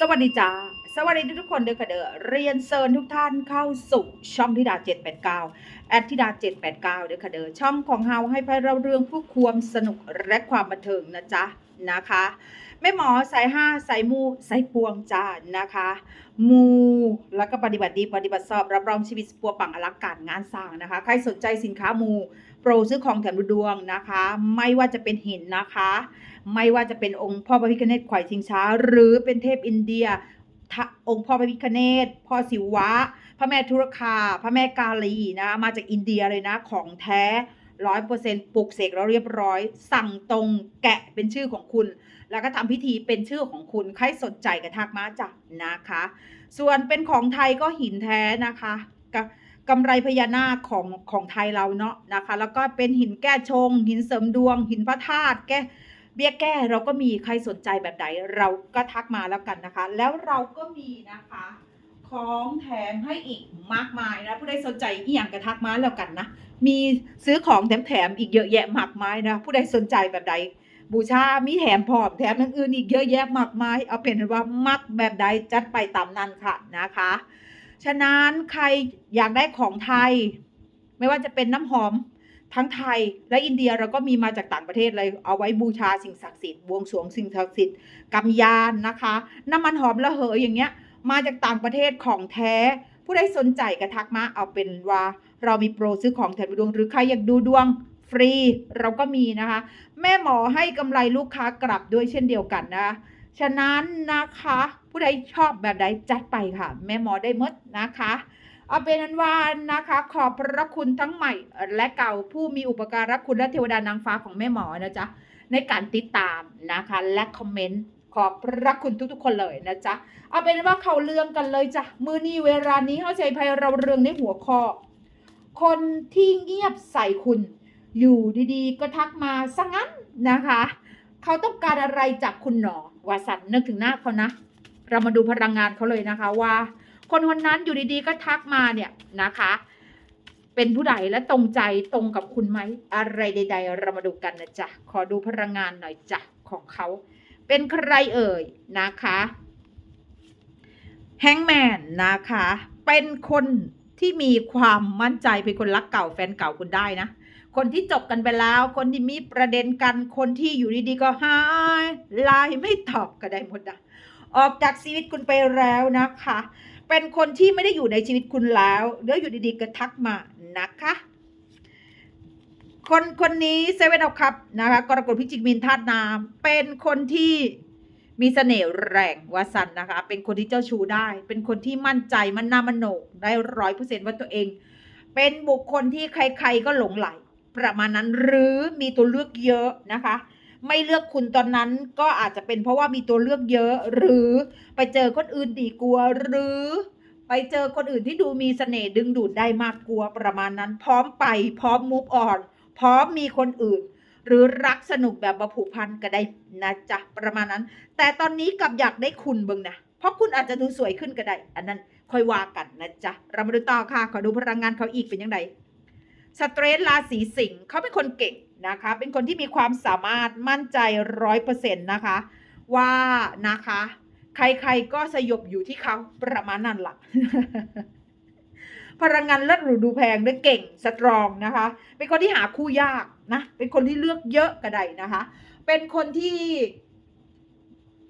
สวัสดีจ้า สวัสดีทุกคนเด้อค่ะเด้อเรียนเชิญทุกท่านเข้าสู่ช่องธิดา 789 แอดธิดา 789 เด้อค่ะเด้อช่องของเฮาให้ไปเราเรื่องผู้ความสนุกและความบันเทิงนะจ๊ะนะคะแม่หมอสายห้าสายมูสายปวงจ้านะคะ มูแล้วก็ปฏิบัติดีปฏิบัติชอบรับรองชีวิตปัวปังอลังการงานสร้างนะคะ ใครสนใจสินค้ามู โปรซื้อของแถมดูดวงนะคะ ไม่ว่าจะเป็นหินนะคะ ไม่ว่าจะเป็นองค์พ่อพระพิฆเนศไขว่ชิงช้า หรือเป็นเทพอินเดียองค์พ่อพระพิฆเนศพ่อศิวะ พระแม่ธุรคา พระแม่กาลีนะมาจากอินเดียเลยนะของแท้ร้อยเปอร์เซ็นต์ปลุกเสกแล้วเรียบร้อย สั่งตรงแกะเป็นชื่อของคุณ แล้วก็ทำพิธีเป็นชื่อของคุณ ใครสนใจกระทักมาจ้ะนะคะ ส่วนเป็นของไทยก็หินแท้นะคะกกำไรพญานาคของของไทยเราเนาะนะคะ แล้วก็เป็นหินแก้ชง หินเสริมดวง หินพระธาตุแก้ เบี้ยแก้เราก็มีใครสนใจแบบไหนเราก็ทักมาแล้วกันนะคะ แล้วเราก็มีนะคะของแถมให้อีกมากมายนะผู้ใดสนใจอีกอย่างก็ทักมาแล้วกันนะมีซื้อของแถมๆอีกเยอะแยะมากมายนะผู้ใดสนใจแบบใดบูชา มีแถมพร้อมแถมอื่นอีกเยอะแยะมากมาย เอาเป็นว่ามักแบบใดจัดไปตามนั้นค่ะนะคะ ฉะนั้นใครอยากได้ของไทย ไม่ว่าจะเป็นน้ำหอม ทั้งไทยและอินเดียเราก็มีมาจากต่างประเทศเลยเอาไว้บูชาสิ่งศักดิ์สิทธิ์บวงสรวงสิ่งศักดิ์สิทธิ์กำยานนะคะ น้ำมันหอมระเหยอย่างเงี้ยมาจากต่างประเทศของแท้ ผู้ใดสนใจกระทักมาเอาเป็นว่าเรามีโปรซื้อของแถมดวงหรือใครอยากดูดวงฟรีเราก็มีนะคะ แม่หมอให้กำไรลูกค้ากลับด้วยเช่นเดียวกันนะคะฉะนั้นนะคะ ผู้ใดชอบแบบใดจัดไปค่ะ แม่หมอได้มดนะคะ เอาเป็นนั้นว่านะคะ ขอบพระคุณทั้งใหม่ และเก่าผู้มีอุปการะคุณและเทวดานางฟ้าของแม่หมอนะจ๊ะในการติดตามนะคะ และคอมเมนต์ขอบพระคุณทุกๆ คนเลยนะจ๊ะเอาเป็นว่าเขาเรื่องกันเลยจ้ะมือนี้เวลานี้เข้าใจภัยเราเรื่องในหัวข้อคนที่เงียบใส่คุณ อยู่ดีๆ ก็ทักมาซะงั้นนะคะ เขาต้องการอะไรจากคุณหนอวาสันนึกถึงหน้าเขานะ เรามาดูพลังงานเขาเลยนะคะว่า คนคนนั้นอยู่ดีๆก็ทักมาเนี่ยนะคะ เป็นผู้ใดและตรงใจตรงกับคุณไหมอะไรใด ๆ เรามาดูกันนะจ๊ะขอดูพลังงานหน่อยจ้ะของเขาเป็นใครเอ่ยนะคะแฮงแมนนะคะ เป็นคนที่มีความมั่นใจเป็นคนรักเก่าแฟนเก่าคุณได้นะ คนที่จบกันไปแล้ว คนที่มีประเด็นกันคนที่อยู่ดีๆก็หายไลน์ไม่ตอบก็ได้หมดนะออกจากชีวิตคุณไปแล้วนะคะ เป็นคนที่ไม่ได้อยู่ในชีวิตคุณแล้วเดี๋ยวอยู่ดีๆก็ทักมานะคะ คนคนนี้เซเว่นเอาคับนะคะกรกฎพิจิกมินธาตุน้ำเป็นคนที่มีเสน่ห์แรงวาสันนะคะ เป็นคนที่เจ้าชู้ได้ เป็นคนที่มั่นใจมันนามันโหนกได้ร้อยเปอร์เซ็นต์ว่าตัวเอง เป็นบุคคลที่ใครๆก็หลงไหล ประมาณนั้นหรือมีตัวเลือกเยอะนะคะ ไม่เลือกคุณตอนนั้นก็อาจจะเป็นเพราะว่ามีตัวเลือกเยอะ หรือไปเจอคนอื่นดีกลัว หรือไปเจอคนอื่นที่ดูมีเสน่ห์ดึงดูดได้มากกลัวประมาณนั้น พร้อมไปพร้อมมูฟออนพร้อมมีคนอื่น หรือรักสนุกแบบมาผูกพันก็ได้นะจ๊ะประมาณนั้น แต่ตอนนี้กับอยากได้คุณเบิงนะเพราะคุณอาจจะดูสวยขึ้นก็ได้ อันนั้นค่อยว่ากันนะจ๊ะเรามาดูต่อค่ะขอดูพลังงานเขาอีกเป็นยังไง สเตรสราศีสิงห์เขาเป็นคนเก่งนะคะ เป็นคนที่มีความสามารถมั่นใจร้อยเปอร์เซ็นต์นะคะ ว่านะคะ ใครๆก็สยบอยู่ที่เขาประมาณนั้นหละพลังงานเลิศหรูดูแพงด้วยเก่งสตรองนะคะ เป็นคนที่หาคู่ยากนะ เป็นคนที่เลือกเยอะก็ไดนะคะ เป็นคนที่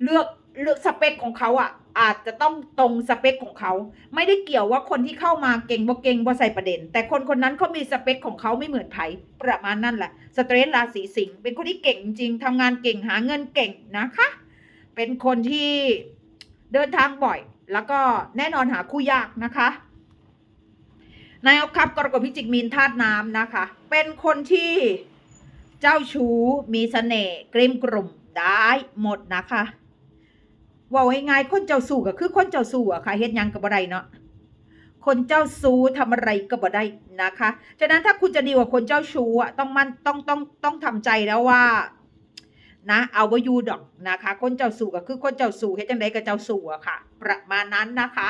เลือก เลือสเปคของเขาอะ อาจจะต้องตรงสเปคของเขา ไม่ได้เกี่ยวว่าคนที่เข้ามาเก่งบ่เก่งบ่ใส่ประเด็น แต่คนคนนั้นเขามีสเปคของเขาไม่เหมือนไผประมาณนั่นแหละสเตรสราศีสิงห์เป็นคนที่เก่งจริงทำงานเก่งหาเงินเก่งนะคะ เป็นคนที่เดินทางบ่อย แล้วก็แน่นอนหาคู่ยากนะคะนายเอาครับกรกฎพิจิกมีนธาตุน้ำนะคะ เป็นคนที่เจ้าชู้มีเสน่ห์กริมกลุ่มได้หมดนะคะ ว่าง่ายๆคนเจ้าสู้ก็คือคนเจ้าสู้อะค่ะเฮ็ดยังก็บ่ได้เนาะคนเจ้าสู้ทำอะไรก็บ่ได้นะคะ ฉะนั้นถ้าคุณจะดีกว่าคนเจ้าชู้อะต้องมันต้องต้องต้องทำใจแล้วว่านะเอาบ่อยู่ดอกนะคะ คนเจ้าสู้ก็คือคนเจ้าสู้เฮ็ดจังไดก็เจ้าสู้อะค่ะ ประมาณนั้นนะคะ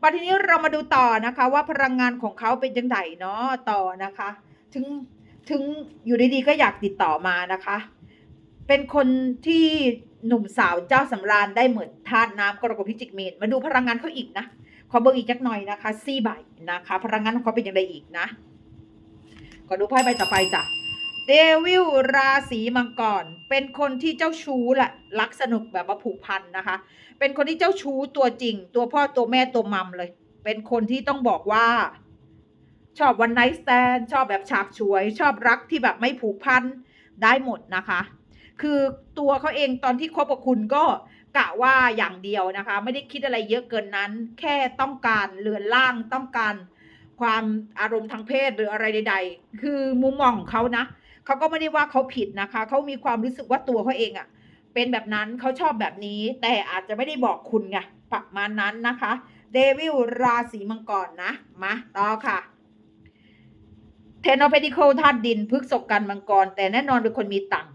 มาทีนี้เรามาดูต่อนะคะ ว่าพลังงานของเขาเป็นจังไดเนาะต่อนะคะ ถึงถึงอยู่ดีๆก็อยากติดต่อมานะคะ เป็นคนที่ หนุ่มสาวเจ้าสำราญได้เหมือนธาตุน้ำกรกฎพิจิกเมนมาดูพลังงานเขาอีกนะขอเบิ่งอีกจักหน่อยนะคะสี่ใบนะคะ พลังงานของเขาเป็นอย่างไรอีกนะขอดูไพ่ใบต่อไปจ้ะเดวิลราศีมังกรเป็นคนที่เจ้าชู้แหละรักสนุกแบบว่าผูกพันนะคะ เป็นคนที่เจ้าชู้ตัวจริง ตัวพ่อตัวแม่ตัวมัมเลย เป็นคนที่ต้องบอกว่า ชอบวันไนท์สแตนชอบแบบฉาบฉวย ชอบรักที่แบบไม่ผูกพันได้หมดนะคะ คือตัวเขาเองตอนที่คบกับคุณก็กะว่าอย่างเดียวนะคะ ไม่ได้คิดอะไรเยอะเกินนั้น แค่ต้องการเลือนล่างต้องการความอารมณ์ทางเพศหรืออะไรใด ๆ คือมุมมองของเขานะเขาก็ไม่ได้ว่าเขาผิดนะคะเขามีความรู้สึกว่าตัวเขาเองอะเป็นแบบนั้นเขาชอบแบบนี้ แต่อาจจะไม่ได้บอกคุณไงประมาณนั้นนะคะเดวิลราศีมังกรนะมาต่อค่ะเทนอเพดิโคธาตุดินพฤกษกกันมังกร แต่แน่นอนเป็นคนมีตัง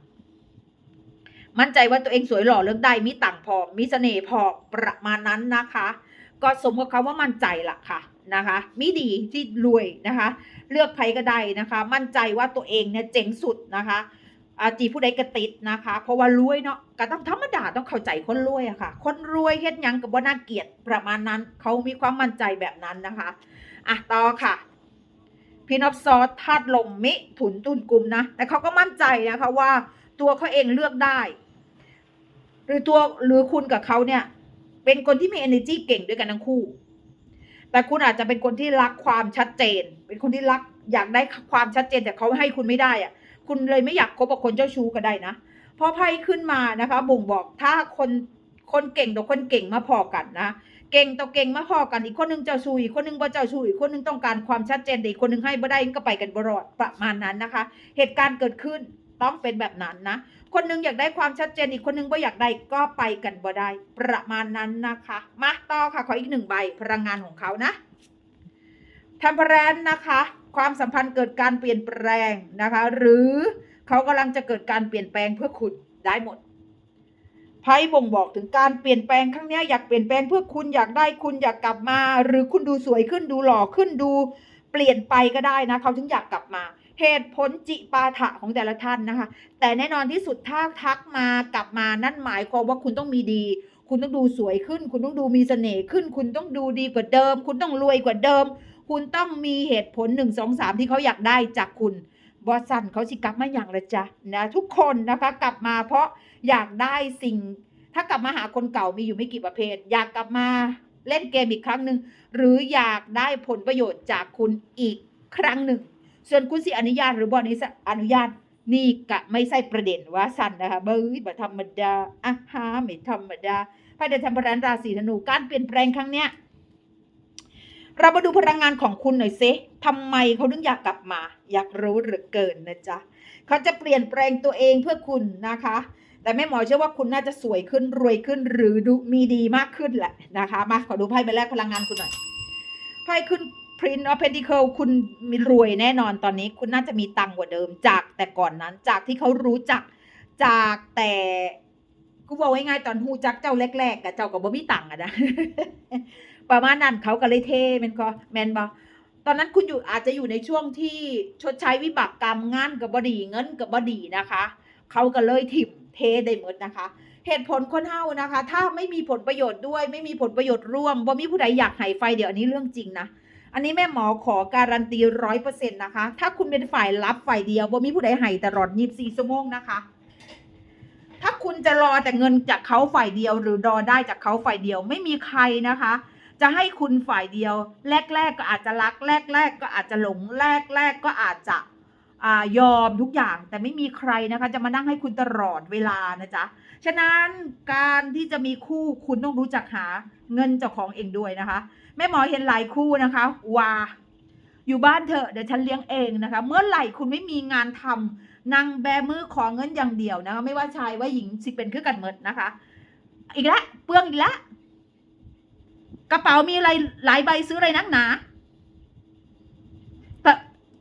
มั่นใจว่าตัวเองสวยหล่อเลือกได้มีตังพอมีเสน่ห์พอประมาณนั้นนะคะ ก็สมกับเขาว่ามั่นใจละค่ะนะคะมีดีที่รวยนะคะ เลือกใครก็ได้นะคะ มั่นใจว่าตัวเองเนี่ยเจ๋งสุดนะคะอาจีผู้ใดกระติดนะคะ เพราะว่ารวยเนาะก็ต้องธรรมดาต้องเข้าใจคนรวยอะค่ะ คนรวยเฮ็ดยังกับว่าน่าเกียดประมาณนั้น เขามีความมั่นใจแบบนั้นนะคะอะต่อค่ะพีนอฟซอสธาตุลมมิถุนตุนกลุ่มนะแต่เขาก็มั่นใจนะคะว่าตัวเขาเองเลือกได้ หรือตัวหรือคุณกับเขาเนี่ย เป็นคนที่มี energy เก่งด้วยกันทั้งคู่ แต่คุณอาจจะเป็นคนที่รักความชัดเจน เป็นคนที่รักอยากได้ความชัดเจนแต่เขาให้คุณไม่ได้อะคุณเลยไม่อยากคบกับคนเจ้าชู้ก็ได้นะพราะไพ่ขึ้นมานะคะ บ่งบอกถ้าคนคนเก่งต่อคนเก่งมาพอกันนะเก่งต่อเก่งมาพอกันอีกคนหนึงเจ้าชู้อีกคนหนึงบ่เจ้าชู้อีกคนหนึงต้องการความชัดเจนแต่อีกคนหนึงให้บ่ได้ก็ไปกันบรอดประมาณนั้นนะคะ เหตุการณ์เกิดขึ้นต้องเป็นแบบนั้นนะ คนหนึงอยากได้ความชัดเจนอีกคนหนึงบ่อยากได้ก็ไปกันบ่ได้ ประมาณนั้นนะคะ มาต่อค่ะขออีกหนึ่งใบพลังงานของเขานะทำพรนนะคะ ความสัมพันธ์เกิดการเปลี่ยนแปลงนะคะ หรือเขากำลังจะเกิดการเปลี่ยนแปลงเพื่อคุณได้หมดไพ่บ่งบอกถึงการเปลี่ยนแปลงครั้งนี้อยากเปลี่ยนแปลงเพื่อคุณอยากได้คุณอยากกลับมา หรือคุณดูสวยขึ้นดูหล่อขึ้นดู เปลี่ยนไปก็ได้นะเขาถึงอยากกลับมา เหตุผลจิปาถะของแต่ละท่านนะคะ แต่แน่นอนที่สุดถ้าทักมากลับมานั่นหมายความว่าคุณต้องมีดี คุณต้องดูสวยขึ้น คุณต้องดูมีเสน่ห์ขึ้น คุณต้องดูดีกว่าเดิม คุณต้องรวยกว่าเดิม คุณต้องมีเหตุผลหนึ่งสองสามที่เขาอยากได้จากคุณบอสันเขาสิกลับมาอย่างละจ้ะนะทุกคนนะคะกลับมาเพราะอยากได้สิ่ง ถ้ากลับมาหาคนเก่ามีอยู่ไม่กี่ประเภท อยากกลับมาเล่นเกมอีกครั้งหนึ่งหรืออยากได้ผลประโยชน์จากคุณอีกครั้งหนึ่ง ส่วนคุณสิอนุญาตหรือบอนิสอนุญาตนี่กะไม่ใช่ประเด็นว่าสันนะคะเบ้ยแบธรรมดาอะฮะไม่ธรรมดาพระเดชธรรมรันราศีธนูการเปลี่ยนแปลงครั้งเนี้ยเรามาดูพลังงานของคุณหน่อยซิทำไมเขาถึงอยากกลับมา อยากรู้หลือเกินนะจ๊ะเขาจะเปลี่ยนแปลงตัวเองเพื่อคุณนะคะ แต่แม่หมอเชื่อว่าคุณน่าจะสวยขึ้นรวยขึ้นหรือดูมีดีมากขึ้นแหละนะคะ มาขอดูไพ่ใบแรกพลังงานคุณหน่อยไพ่ขึ้น Prince of Pentacles คุณมีรวยแน่นอนตอนนี้คุณน่าจะมีตังกว่าเดิมจากแต่ก่อนนั้นจากที่เขารู้จักจากแต่กูบอกง่ายๆตอนฮูจักเจ้าแรกๆกับเจ้ากับบ่มีตังอะนะประมาณนั้นเขาก็เลยเทแมนก็แมนบอตอนนั้นคุณอยู่อาจจะอยู่ในช่วงที่ชดใช้วิบากกรรมงานกับบดีเงินกับบดีนะคะ เขาก็เลยถิ่มเทได้หมดนะคะ เหตุผลคนเฮานะคะ ถ้าไม่มีผลประโยชน์ด้วย ไม่มีผลประโยชน์ร่วมบ่มีผู้ใดอยากหายไฟเดี๋ยวอันนี้เรื่องจริงนะ อันนี้แม่หมอขอการันตีร้อยเปอร์เซ็นต์นะคะ ถ้าคุณเป็นฝ่ายรับฝ่ายเดียวบ่มีผู้ใดใหายตลอด24ชั่วโมงนะคะ ถ้าคุณจะรอแต่เงินจากเขาฝ่ายเดียว หรือรอได้จากเขาฝ่ายเดียวไม่มีใครนะคะ จะให้คุณฝ่ายเดียว แรกๆก็อาจจะรัก แรกๆก็อาจจะหลงแรกๆก็อาจจะอยอมทุกอย่างแต่ไม่มีใครนะคะ จะมานั่งให้คุณตลอดเวลานะจ๊ะ ฉะนั้นการที่จะมีคู่คุณต้องรู้จักหาเงินเจ้าของเองด้วยนะคะ แม่หมอเห็นหลายคู่นะคะว่าอยู่บ้านเถอะเดี๋ยวฉันเลี้ยงเองนะคะ เมื่อไหร่คุณไม่มีงานทำนางแบมือขอเงินอย่างเดียวนะคะ ไม่ว่าชายว่าหญิงสิเป็นคือกันเมดนะคะ อีกแล้วเปลืองอีกแล้วกระเป๋ามีอะไรหลายใบซื้ออะไรนักหนาต่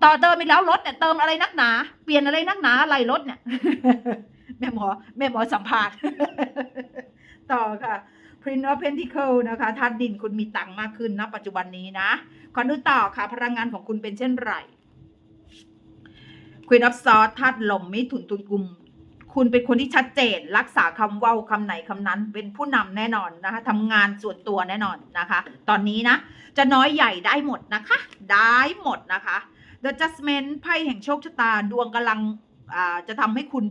ต่อเติมอีกแล้วรถเนี่ยเติมอะไรนักหนา เปลี่ยนอะไรนักหนาอะไรรถเนี่ยแม่หมอแม่หมอสัมภาษณ์ต่อค่ะ Prince of Pentacle นะคะธาตุดินคุณมีตังมากขึ้นนะปัจจุบันนี้นะ ขอดูต่อค่ะ พลังงานของคุณเป็นเช่นไร Queen of Swords ธาตุลมมิถุนตุลกุม คุณเป็นคนที่ชัดเจน รักษาคำเว้าคำไหนคำนั้น เป็นผู้นำแน่นอนนะคะทำงานส่วนตัวแน่นอนนะคะ ตอนนี้นะ จะน้อยใหญ่ได้หมดนะคะ ได้หมดนะคะ The Judgment ไพ่แห่งโชคชะตาดวงกำลังอ่าจะทำให้คุณ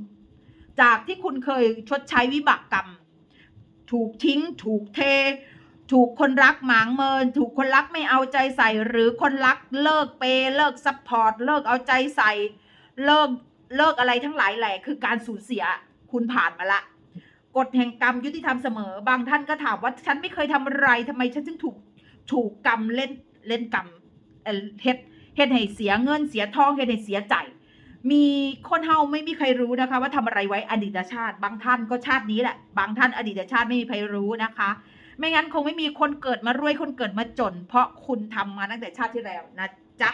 จากที่คุณเคยชดใช้วิบากกรรม ถูกทิ้ง ถูกเท ถูกคนรักหมางเมิน ถูกคนรักไม่เอาใจใส่ หรือคนรักเลิกเปย์เลิกซัพพอร์ต เลิกเอาใจใส่ เลิก เลิกอะไรทั้งหลายแหละ คือการสูญเสีย คุณผ่านมาละ กฎแห่งกรรมยุติธรรมเสมอ บางท่านก็ถามว่าฉันไม่เคยทำอะไรทำไมฉันถึงถูก ถูกกรรมเล่น เล่นกรรมเเฮ็ดเฮ็ดให้เสียเงินเสียทองเฮ็ดให้เสียใจ มีคนเฮาไม่มีใครรู้นะคะ ว่าทำอะไรไว้อดีตชาติ บางท่านก็ชาตินี้แหละ บางท่านอดีตชาติไม่มีใครรู้นะคะ ไม่งั้นคงไม่มีคนเกิดมารวยคนเกิดมาจน เพราะคุณทำมาตั้งแต่ชาติที่แล้วนะจ๊ะ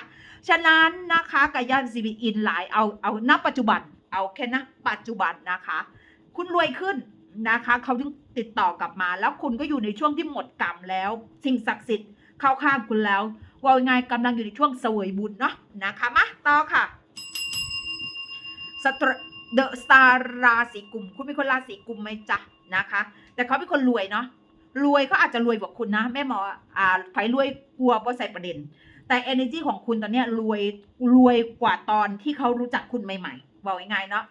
ฉะนั้นนะคะกับย่านซีบีอินหลายเอาเอาณปัจจุบัน เอาแค่ณปัจจุบันนะคะ คุณรวยขึ้นนะคะเขาถึงติดต่อกลับมา แล้วคุณก็อยู่ในช่วงที่หมดกรรมแล้ว สิ่งศักดิ์สิทธิ์เข้าข้างคุณแล้วว่ายังไงกำลังอยู่ในช่วงเสวยบุญเนาะนะคะมาต่อค่ะ สตเดอะสตาร์ราศีกุม คุณเป็นคนราศีกุมไหมจ๊ะนะคะ แต่เขาเป็นคนรวยเนาะรวยเขาอาจจะรวยกว่าคุณนะแม่หมออ่าไผรวยกลัวเพราะใส่ประเด็น แต่ energy ของคุณตอนเนี้ยรวยรวยกว่าตอนที่เขารู้จักคุณใหม่ๆบอกยังไงเนาะ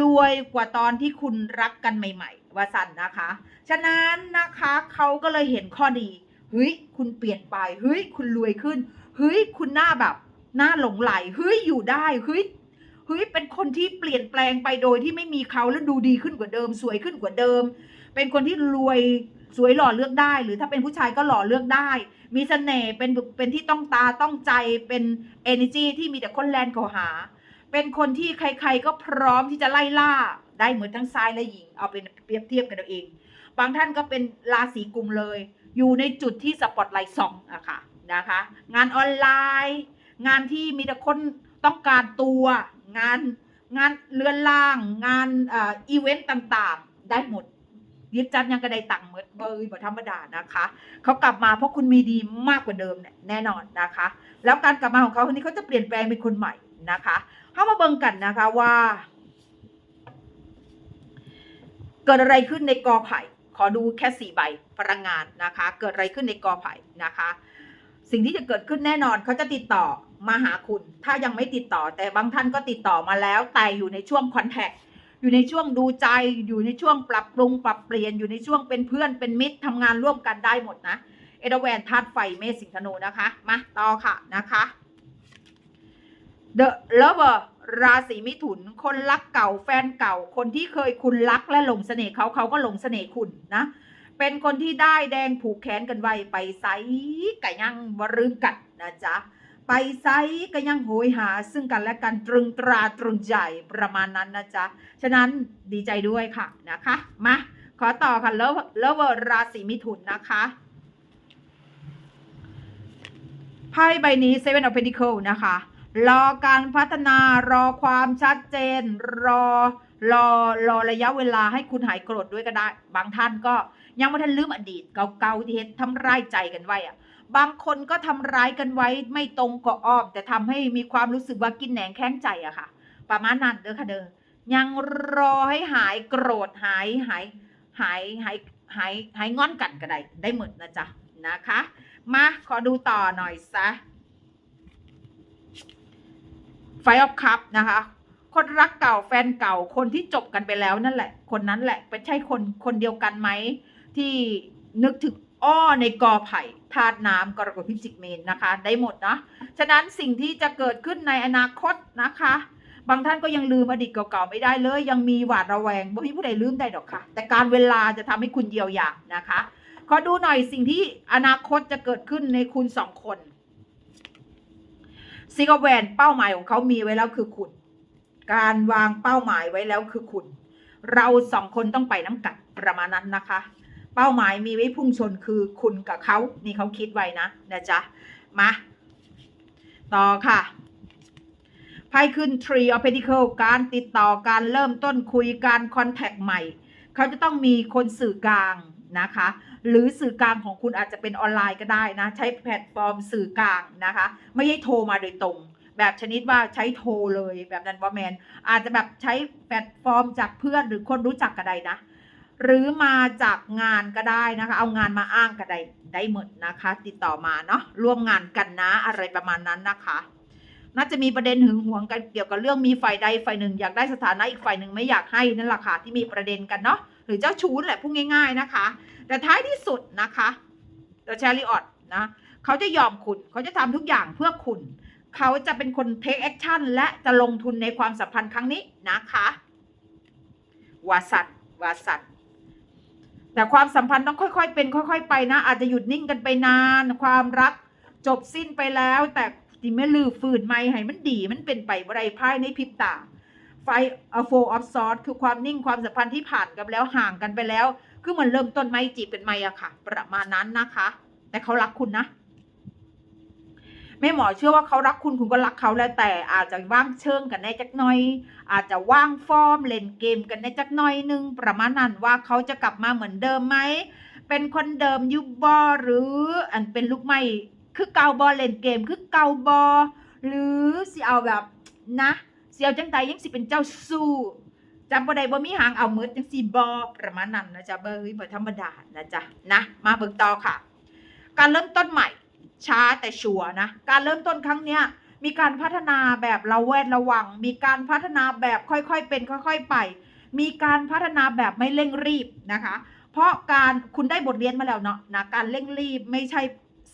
รวยกว่าตอนที่คุณรักกันใหม่ ๆว่าสันนะคะ ฉะนั้นนะคะเขาก็เลยเห็นข้อดีเฮ้ยคุณเปลี่ยนไปเฮ้ยคุณรวยขึ้นเฮ้ยคุณหน้าแบบหน้าหลงไหลเฮ้ยอยู่ได้เฮ้ย เฮ้ยเป็นคนที่เปลี่ยนแปลงไปโดยที่ไม่มีเขาแล้วดูดีขึ้นกว่าเดิม สวยขึ้นกว่าเดิม เป็นคนที่รวยสวยหล่อเลือกได้ หรือถ้าเป็นผู้ชายก็หล่อเลือกได้ มีเสน่ห์เป็นเป็นที่ต้องตาต้องใจเป็น energy ที่มีแต่คนแลนเขาหา เป็นคนที่ใครๆก็พร้อมที่จะไล่ล่าได้เหมือนทั้งซ้ายและหญิง เอาเป็นเปรียบเทียบกันเอาเอง บางท่านก็เป็นราศีกุมเลย อยู่ในจุดที่สปอตไลท์ส่องอะค่ะนะคะ งานออนไลน์ งานที่มีแต่คนต้องการตัว งานงานเรือนล่าง งานอ,อีเวนต์ต่างๆ ได้หมดยิบจันยังกระไดตังค์เมดเบยบ่ธรรมดานะคะเขากลับมาเพราะคุณมีดีมากกว่าเดิมเนี่ยแน่นอนนะคะ แล้วการกลับมาของเขาคนนี้เขาจะเปลี่ยนแปลงเป็นคนใหม่นะคะเข้ามาเบิ่งกันนะคะว่า เกิดอะไรขึ้นในกอไผ่ขอดูแค่สี่ใบพลังงานนะคะ เกิดอะไรขึ้นในกอไผ่นะคะ สิ่งที่จะเกิดขึ้นแน่นอนเขาจะติดต่อ มาหาคุณ ถ้ายังไม่ติดต่อ แต่บางท่านก็ติดต่อมาแล้วแต่อยู่ในช่วงคอนแทคอยู่ในช่วงดูใจ อยู่ในช่วงปรับปรุง ปรับเปลี่ยนอยู่ในช่วงเป็นเพื่อนเป็นมิตรทำงานร่วมกันได้หมดนะ เอเดแวนธาตุไฟเมษสิงธนูนะคะ มาต่อค่ะนะคะ The Lover ราศีมิถุน คนรักเก่าแฟนเก่า คนที่เคยคุณรักและหลงเสน่ห์เขาเขาก็หลงเสน่ห์คุณนะ เป็นคนที่ได้แดงผูกแขนกันไว้ไปไซกะยังบรืมกัดนะจ๊ะ ไปไซกะยังโหยหา ซึ่งกันและกันตรึงตราตรึงใจประมาณนั้นนะจ๊ะ ฉะนั้นดีใจด้วยค่ะนะคะมาขอต่อค่ะ Lover Lover ราศีมิถุนนะคะไพ่ใบนี้ Seven of Pentacles นะคะ รอการพัฒนารอความชัดเจน รอรอรอระยะเวลาให้คุณหายโกรธด้วยก็ได้ บางท่านก็ยังไม่ทันลืมอดีต เก่าๆที่เห็นทำร้ายใจกันไว้อะ บางคนก็ทำร้ายกันไว้ไม่ตรงก็อ้อม แต่ทำให้มีความรู้สึกว่ากินแหนงแข้งใจอะค่ะ ประมาณนั้นเด้อค่ะเด้อยังรอให้หายโกรธหายหายหายหายหายหายงอนกันก็ได้ได้หมดนะจ๊ะนะคะ มาขอดูต่อหน่อยซะไฟออฟคัพนะคะ คนรักเก่าแฟนเก่าคนที่จบกันไปแล้วนั่นแหละ คนนั้นแหละเป็นใช่คนคนเดียวกันไหมที่นึกถึง อ้อในกอไผ่ธาตุน้ำกรกฎพิจิกเมนนะคะ ได้หมดนะฉะนั้นสิ่งที่จะเกิดขึ้นในอนาคตนะคะ บางท่านก็ยังลืมอดีตเก่าๆไม่ได้เลย ยังมีหวาดระแวงบ่มีผู้ใดลืมได้ดอกค่ะ แต่การเวลาจะทำให้คุณเยียวยานะคะขอดูหน่อยสิ่งที่อนาคตจะเกิดขึ้นในคุณสองคนซิกแวนเป้าหมายของเขามีไว้แล้วคือคุณ การวางเป้าหมายไว้แล้วคือคุณ เราสองคนต้องไปน้ำกัดประมาณนั้นนะคะ เป้าหมายมีไว้พุ่งชนคือคุณกับเขานี่เขาคิดไว้นะนะจ๊ะมาต่อค่ะไพ่ขึ้น Tree of Pentacles การติดต่อการเริ่มต้นคุยการคอนแทคใหม่ เขาจะต้องมีคนสื่อกลางนะคะ หรือสื่อกลางของคุณอาจจะเป็นออนไลน์ก็ได้นะ ใช้แพลตฟอร์มสื่อกลางนะคะ ไม่ใช่โทรมาโดยตรง แบบชนิดว่าใช้โทรเลยแบบนั้นว่าแมนอาจจะแบบใช้แพลตฟอร์มจากเพื่อนหรือคนรู้จักก็ได้นะ หรือมาจากงานก็ได้นะคะ เอางานมาอ้างก็ได้ได้หมดนะคะ ติดต่อมาเนาะร่วมงานกันนะอะไรประมาณนั้นนะคะ น่าจะมีประเด็นหึงหวงกันเกี่ยวกับเรื่องมีฝ่ายใดฝ่ายหนึ่ง อยากได้สถานะอีกฝ่ายหนึ่งไม่อยากให้นั่นแหละค่ะที่มีประเด็นกันเนาะหรือเจ้าชู้แหละพูดง่าย ๆนะคะ แต่ท้ายที่สุดนะคะเดอะแชริออตนะเขาจะยอมคุณเขาจะทำทุกอย่างเพื่อคุณ เขาจะเป็นคนเทคแอคชั่นและจะลงทุนในความสัมพันธ์ครั้งนี้นะคะวาสัตวาสัต แต่ความสัมพันธ์ต้องค่อยๆ เป็นค่อย ๆ ไปนะ อาจจะหยุดนิ่งกันไปนาน ความรักจบสิ้นไปแล้ว แต่ที่ไม่ลือฝืนไม่ให้มันดีมันเป็นไปบ่ไรภายในพริบตาไฟอโฟออฟซอร์คือความนิ่งความสัมพันธ์ที่ผ่านกันแล้วห่างกันไปแล้ว คือเหมือนเริ่มต้นไม่จีบเป็นไม่อะค่ะ ประมาณนั้นนะคะ แต่เขารักคุณนะ แม่หมอเชื่อว่าเขารักคุณคุณก็รักเขาแล้วแต่อาจจะว่างเชิงกันในจักหน่อย อาจจะว่างฟอร์มเล่นเกมกันในจักหน่อยหนึงประมาณนั้นว่าเขาจะกลับมาเหมือนเดิมไหมเป็นคนเดิมยูบอหรืออันเป็นลูกไม้คือเกาบอเล่นเกมคือเกาบอหรือสิเอาแบบนะเสิเอาจังใดยังสิเป็นเจ้าสู้จำบ่ได้บ่มีหางเอาเมืดจังสิบอประมาณนั้นนะจ๊ะเบอร์บ่ธรรมดานะจ๊ะนะมาเบิ่งต่อค่ะ การเริ่มต้นใหม่ ช้าแต่ชัวร์นะ การเริ่มต้นครั้งเนี้ยมีการพัฒนาแบบระแวดระวัง มีการพัฒนาแบบค่อยๆเป็นค่อยๆไป มีการพัฒนาแบบไม่เร่งรีบนะคะ เพราะการคุณได้บทเรียนมาแล้วเนาะนะการเร่งรีบไม่ใช่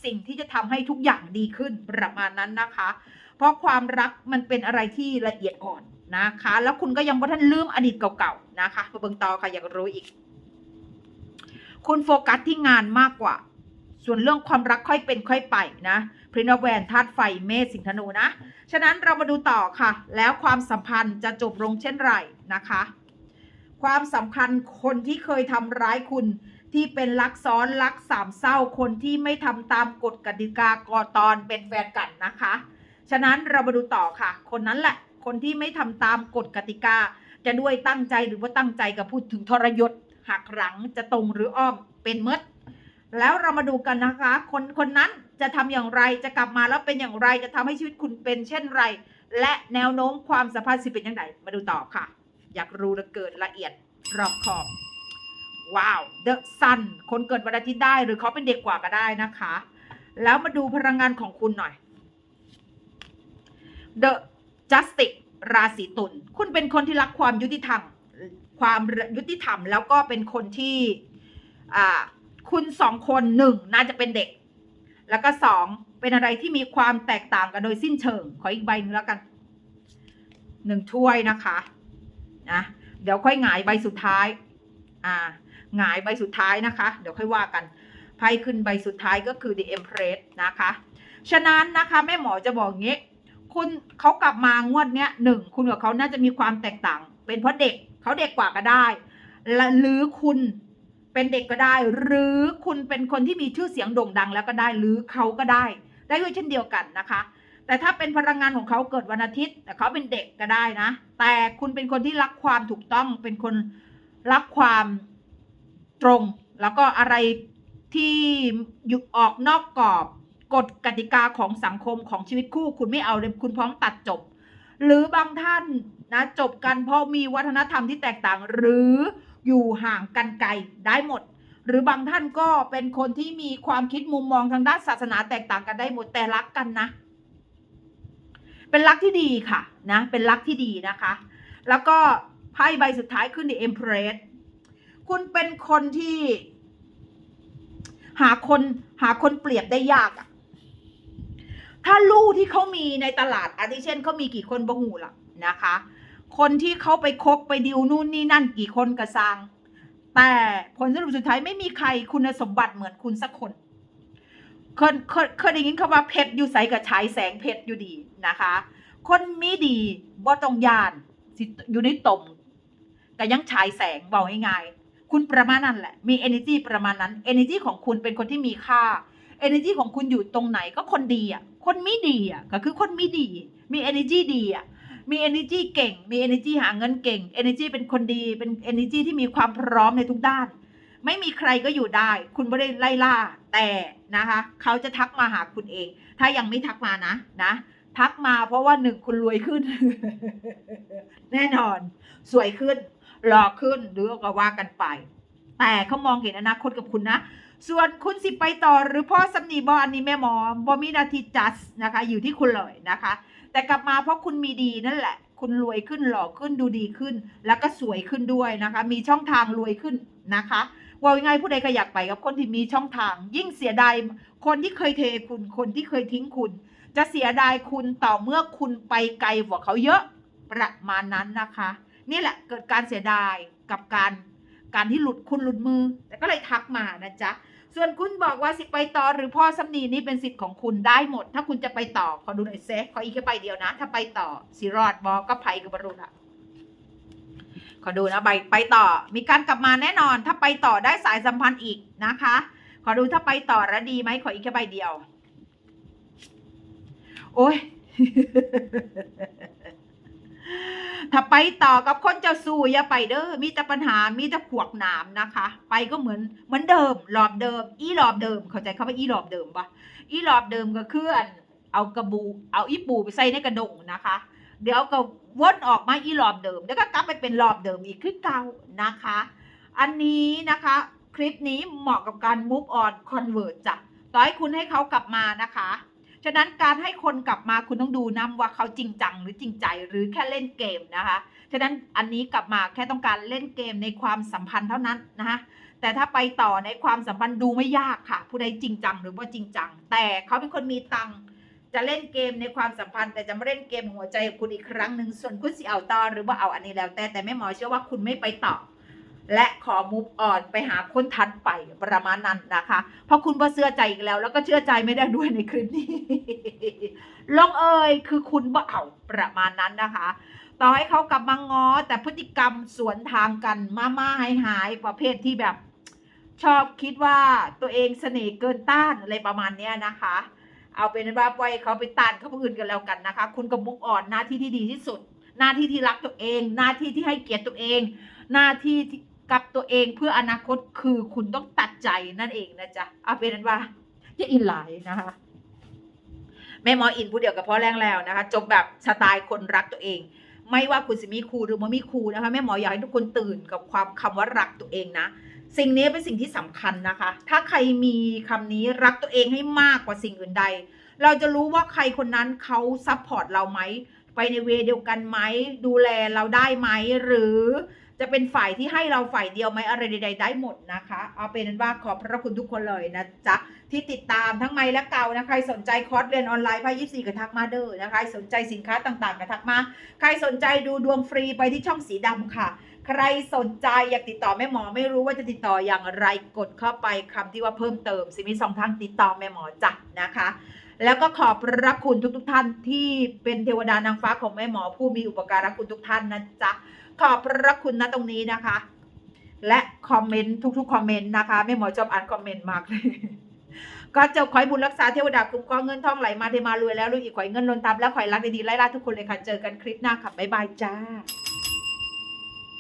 สิ่งที่จะทำให้ทุกอย่างดีขึ้นประมาณนั้นนะคะ เพราะความรักมันเป็นอะไรที่ละเอียดอ่อนนะคะ แล้วคุณก็ยังบ่ทันลืมอดีตเก่าๆนะคะมาเบิ่งต่อค่ะอยากรู้อีก คุณโฟกัสที่งานมากกว่า ส่วนเรื่องความรักค่อยเป็นค่อยไปนะพรินแวนธาตุไฟเมษสิงธนูนะ ฉะนั้นเรามาดูต่อค่ะ แล้วความสัมพันธ์จะจบลงเช่นไรนะคะ ความสัมพันธ์คนที่เคยทำร้ายคุณที่เป็นรักซ้อนรักสามเศร้าคนที่ไม่ทำตามกฎกติกากอตอนเป็นแฟนกันนะคะ ฉะนั้นเรามาดูต่อค่ะ คนนั้นแหละ คนที่ไม่ทำตามกฎกติกา จะด้วยตั้งใจหรือว่าตั้งใจกับพูดถึงทรยศหักหลังจะตรงหรืออ้อมเป็นเมด แล้วเรามาดูกันนะคะ คนคนนั้นจะทำอย่างไรจะกลับมาแล้วเป็นอย่างไรจะทำให้ชีวิตคุณเป็นเช่นไร และแนวโน้มความสัมพันธ์สิเป็นยังไงมาดูต่อค่ะ อยากรู้เหลือเกินละเอียดรอบขอบว้าว The Sun คนเกิดวันอาทิตย์ได้หรือเขาเป็นเด็กกว่าก็ได้นะคะ แล้วมาดูพลังงานของคุณหน่อย The Justice ราศีตุลคุณเป็นคนที่รักความยุติธรรม ความยุติธรรม แล้วก็เป็นคนที่อ่า คุณสองคนหนึ่งน่าจะเป็นเด็ก แล้วก็สองเป็นอะไรที่มีความแตกต่างกันโดยสิ้นเชิง ขออีกใบหนึงแล้วกันหนึ่งถ้วยนะคะนะเดี๋ยวค่อยหงายใบสุดท้ายอ่าหงายใบสุดท้ายนะคะ เดี๋ยวค่อยว่ากันไพ่ขึ้นใบสุดท้ายก็คือ the empress นะคะ ฉะนั้นนะคะแม่หมอจะบอกงี้ คุณเขากลับมางวดเนี้ยหนึ่งคุณกับเขาน่าจะมีความแตกต่าง เป็นเพราะเด็กเขาเด็กกว่าก็ได้ หรือคุณ เป็นเด็กก็ได้ หรือคุณเป็นคนที่มีชื่อเสียงโด่งดังแล้วก็ได้ หรือเขาก็ได้ ได้ด้วยเช่นเดียวกันนะคะ แต่ถ้าเป็นพลังงานของเขาเกิดวันอาทิตย์ แต่เขาเป็นเด็กก็ได้นะ แต่คุณเป็นคนที่รักความถูกต้อง เป็นคนรักความตรง แล้วก็อะไรที่อยู่ออกนอกกรอบกฎกติกาของสังคมของชีวิตคู่ คุณไม่เอาเลยคุณพร้อมตัดจบ หรือบางท่านนะจบกันเพราะมีวัฒนธรรมที่แตกต่างหรือ อยู่ห่างกันไกลได้หมด หรือบางท่านก็เป็นคนที่มีความคิดมุมมองทางด้านศาสนาแตกต่างกันได้หมดแต่รักกันนะ เป็นรักที่ดีค่ะนะ เป็นรักที่ดีนะคะ แล้วก็ไพ่ใบสุดท้ายขึ้นใน Empress คุณเป็นคนที่ หาคนหาคนเปรียบได้ยากอะถ้าลู่ที่เขามีในตลาดอาทิเช่นเขามีกี่คนบ่หูล่ะนะคะ คนที่เขาไปคบไปดิวนู่นนี่นั่นกี่คนกระซังแต่ผลสรุปสุดท้ายไม่มีใครคุณสมบัติเหมือนคุณสักคนเคยเคยเคยได้ยินคำว่าเพชรอยู่ใสกับฉายแสงเพชรอยู่ดีนะคะ คนมีดีบ่ต้องยานอยู่ในตมแต่ยังฉายแสงเบาง่ายๆคุณประมาณนั้นแหละ มี energy ประมาณนั้น energy ของคุณเป็นคนที่มีค่า energy ของคุณอยู่ตรงไหนก็คนดีอะคนม่ดีอะก็คือคนม่ดี มี energy ดีอะ มี energy เก่ง มี energy หาเงินเก่ง energy เป็นคนดี เป็น energy ที่มีความพร้อมในทุกด้าน ไม่มีใครก็อยู่ได้ คุณไม่ได้ไล่ล่า แต่นะคะ เขาจะทักมาหาคุณเอง ถ้ายังไม่ทักมานะนะ ทักมาเพราะว่าหนึ่งคุณรวยขึ้น แน่นอน สวยขึ้น หล่อขึ้น หรือก็ว่ากันไป แต่เขามองเห็นอนาคตกับคุณนะส่วนคุณสิไปต่อหรือพ่อสำนีบออันนี้แม่หมอบอมีนาทีจัสนะคะ อยู่ที่คุณเลยนะคะ แต่กลับมาเพราะคุณมีดีนั่นแหละ คุณรวยขึ้นหล่อขึ้นดูดีขึ้น แล้วก็สวยขึ้นด้วยนะคะ มีช่องทางรวยขึ้นนะคะว่ายังไงผู้ใดก็อยากไปกับคนที่มีช่องทาง ยิ่งเสียดายคนที่เคยเทคุณคนที่เคยทิ้งคุณ จะเสียดายคุณต่อเมื่อคุณไปไกลกว่าเขาเยอะประมาณนั้นนะคะ นี่แหละเกิดการเสียดายกับการการที่หลุดคุณหลุดมือ แต่ก็เลยทักมานะจ๊ะ ส่วนคุณบอกว่าสิไปต่อหรือพ่อสำนีนี่เป็นสิทธิ์ของคุณได้หมด ถ้าคุณจะไปต่อขอดูหน่อยเซขออีกแค่ใบเดียวนะ ถ้าไปต่อสิรอดบอกก็ไผกับบรุษอะขอดูนะใบไปต่อมีการกลับมาแน่นอน ถ้าไปต่อได้สายสัมพันธ์อีกนะคะ ขอดูถ้าไปต่อแล้วดีไหมขออีกแค่ใบเดียว โอ้ย ถ้าไปต่อกับคนเจ้าสู้อย่าไปเด้อมีแต่ปัญหามีแต่ขวกหนามนะคะ ไปก็เหมือนเหมือนเดิมหลอบเดิม อีหลอบเดิม เข้าใจคำว่าอีหลอบเดิมปะอีหลอบเดิมก็คืออันเอากระบู เอาอีปูไปใส่ในกระดงนะคะ เดี๋ยวก็วนออกมาอีหลอบเดิม แล้วก็กลับไปเป็นหลอบเดิมอีกคือเก่านะคะ อันนี้นะคะ คลิปนี้เหมาะกับการ move on convert จ้ะต่อให้คุณให้เขากลับมานะคะ ฉะนั้นการให้คนกลับมาคุณต้องดูนะว่าเขาจริงจังหรือจริงใจหรือแค่เล่นเกมนะคะฉะนั้นอันนี้กลับมาแค่ต้องการเล่นเกมในความสัมพันธ์เท่านั้นนะคะแต่ถ้าไปต่อในความสัมพันธ์ดูไม่ยากค่ะ ผู้ใดจริงจังหรือว่าจริงจัง แต่เขาเป็นคนมีตังจะเล่นเกมในความสัมพันธ์ แต่จะไม่เล่นเกมหัวใจกับคุณอีกครั้งหนึ่งส่วนคุณสิเอาต่อหรือว่าเอาอันนี้แล้วแต่แต่แม่หมอเชื่อว่าคุณไม่ไปต่อ และขอมูฟออนไปหาคนทันไปประมาณนั้นนะคะ เพราะคุณบ่เชื่อใจอีกแล้ว แล้วก็เชื่อใจไม่ได้ด้วยในคลิปนี้ ลงเอยคือคุณบ่เอาประมาณนั้นนะคะ ต่อให้เขากลับมาง้อแต่พฤติกรรมสวนทางกันมาม่าหายหายประเภทที่แบบ ชอบคิดว่าตัวเองเสน่ห์เกินต้านอะไรประมาณเนี้ยนะคะ เอาเป็นว่าปล่อยเขาไปต้านเขาผู้อื่นกันแล้วกันนะคะ คุณกับมุกอ่อนหน้าที่ที่ดีที่สุด หน้าที่ที่รักตัวเอง หน้าที่ที่ให้เกียรติตัวเอง หน้าที่ที่ กับตัวเองเพื่ออนาคตคือคุณต้องตัดใจนั่นเองนะจ๊ะเอาเป็นนั้นว่าอย่าอินไหลายนะคะแม่หมออินผู้เดียวกับพ่อแรงแล้วนะคะ จบแบบสไตล์คนรักตัวเอง ไม่ว่าคุณจะมีครูหรือไม่มีครูนะคะแม่หมออยากให้ทุกคนตื่นกับความคำว่ารักตัวเองนะสิ่งนี้เป็นสิ่งที่สำคัญนะคะ ถ้าใครมีคำนี้รักตัวเองให้มากกว่าสิ่งอื่นใด เราจะรู้ว่าใครคนนั้นเขาซัพพอร์ตเราไหม ไปในเวเดียวกันไหม ดูแลเราได้ไหม หรือ จะเป็นฝ่ายที่ให้เราฝ่ายเดียวไหมอะไรใดๆได้หมดนะคะ เอาเป็นนั้นว่าขอบพระคุณทุกคนเลยนะจ๊ะที่ติดตามทั้งไม่และเก่านะใครสนใจคอร์สเรียนออนไลน์พายิปซี่ก็ทักมาเด้อนะคะสนใจสินค้าต่างๆก็ทักมา ใครสนใจดูดวงฟรีไปที่ช่องสีดำค่ะ ใครสนใจอยากติดต่อแม่หมอไม่รู้ว่าจะติดต่ออย่างไรกดเข้าไปคำที่ว่าเพิ่มเติมสิมีสองทางติดต่อแม่หมอจัดนะคะแล้วก็ขอบพระคุณทุกๆทท่านที่เป็นเทวดานางฟ้าของแม่หมอผู้มีอุปการะคุณทุกท่านนะจ๊ะ ขอบพระคุณนะตรงนี้นะคะ และคอมเมนต์ทุกๆคอมเมนต์นะคะแม่หมอชอบอ่านคอมเมนต์มากเลยก็เจ้าขอยบุญรักษาเทวดาคุ้มครองเงินทองไหลมาเทมารวยแล้วลูกอีกขอยเงินล้นทับแล้วขอยรักดีๆไล่ล่าทุกคนเลยค่ะเจอกันคลิปหน้าค่ะบ๊ายบายจ้า